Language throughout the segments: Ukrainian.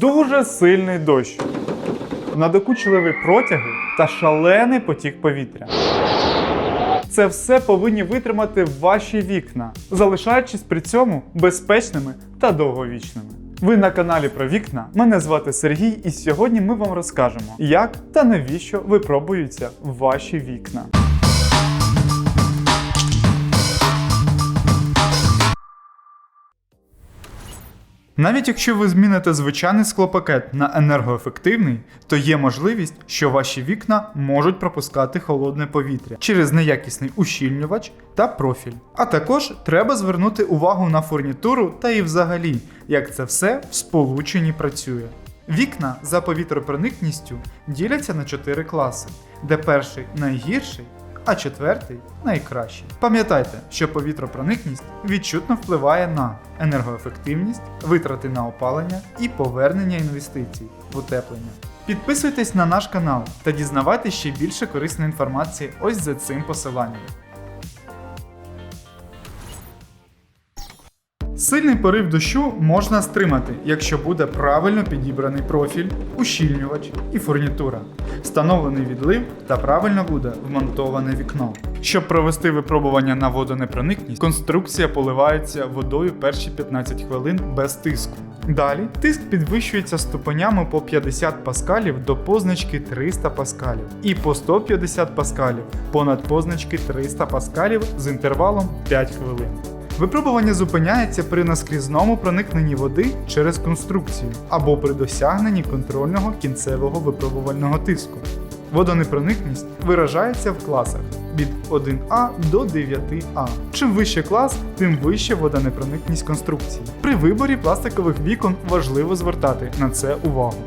дуже сильний дощ, надокучливі протяги та шалений потік повітря. Це все повинні витримати ваші вікна, залишаючись при цьому безпечними та довговічними. Ви на каналі про вікна. Мене звати Сергій, і сьогодні ми вам розкажемо, як та навіщо випробуються ваші вікна. Навіть якщо ви зміните звичайний склопакет на енергоефективний, то є можливість, що ваші вікна можуть пропускати холодне повітря через неякісний ущільнювач та профіль. А також треба звернути увагу на фурнітуру та і взагалі, як це все в сполученні працює. Вікна за повітропроникністю діляться на 4 класи, де перший найгірший, а четвертий найкращий. Пам'ятайте, що повітропроникність відчутно впливає на енергоефективність, витрати на опалення і повернення інвестицій в утеплення. Підписуйтесь на наш канал та дізнавайтеся ще більше корисної інформації ось за цим посиланням. Сильний порив дощу можна стримати, якщо буде правильно підібраний профіль, ущільнювач і фурнітура, встановлений відлив та правильно буде вмонтоване вікно. Щоб провести випробування на водонепроникність, конструкція поливається водою перші 15 хвилин без тиску. Далі тиск підвищується ступенями по 50 паскалів до позначки 300 паскалів і по 150 паскалів понад позначки 300 паскалів з інтервалом 5 хвилин. Випробування зупиняється при наскрізному проникненні води через конструкцію або при досягненні контрольного кінцевого випробувального тиску. Водонепроникність виражається в класах від 1А до 9А. Чим вище клас, тим вище водонепроникність конструкції. При виборі пластикових вікон важливо звертати на це увагу.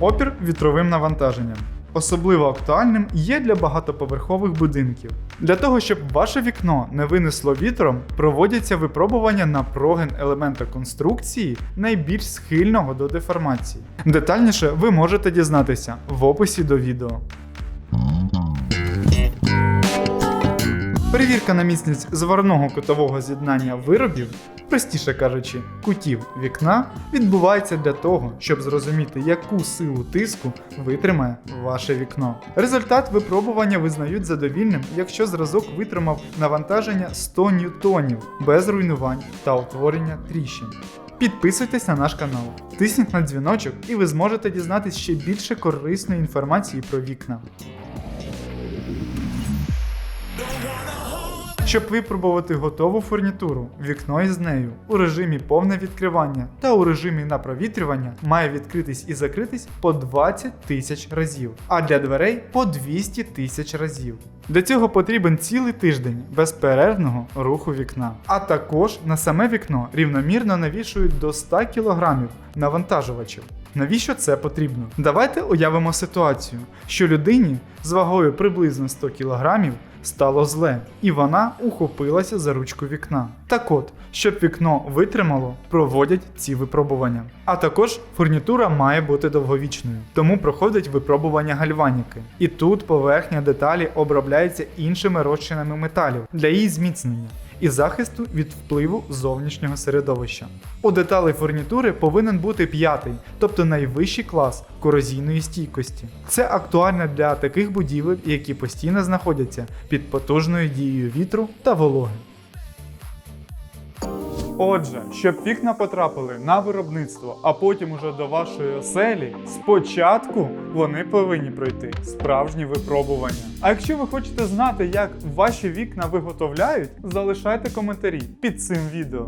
Опір вітровим навантаженням. Особливо актуальним є для багатоповерхових будинків. Для того, щоб ваше вікно не винесло вітром, проводяться випробування на проген елемента конструкції найбільш схильного до деформації. Детальніше ви можете дізнатися в описі до відео. Перевірка на міцність зварного кутового з'єднання виробів, простіше кажучи, кутів вікна, відбувається для того, щоб зрозуміти, яку силу тиску витримає ваше вікно. Результат випробування визнають задовільним, якщо зразок витримав навантаження 100 ньютонів без руйнувань та утворення тріщин. Підписуйтесь на наш канал, тисніть на дзвіночок, і ви зможете дізнатися ще більше корисної інформації про вікна. Щоб випробувати готову фурнітуру, вікно із нею у режимі повне відкривання та у режимі на провітрювання має відкритись і закритись по 20 тисяч разів, а для дверей по 200 тисяч разів. Для цього потрібен цілий тиждень безперервного руху вікна. А також на саме вікно рівномірно навішують до 100 кг навантажувачів. Навіщо це потрібно? Давайте уявимо ситуацію, що людині з вагою приблизно 100 кг стало зле, і вона ухопилася за ручку вікна. Так от, щоб вікно витримало, проводять ці випробування. А також фурнітура має бути довговічною, тому проходить випробування гальваніки. І тут поверхня деталі обробляється іншими розчинами металів для її зміцнення і захисту від впливу зовнішнього середовища. У деталей фурнітури повинен бути п'ятий, тобто найвищий клас корозійної стійкості. Це актуально для таких будівель, які постійно знаходяться під потужною дією вітру та вологи. Отже, щоб вікна потрапили на виробництво, а потім уже до вашої оселі, спочатку вони повинні пройти справжні випробування. А якщо ви хочете знати, як ваші вікна виготовляють, залишайте коментарі під цим відео.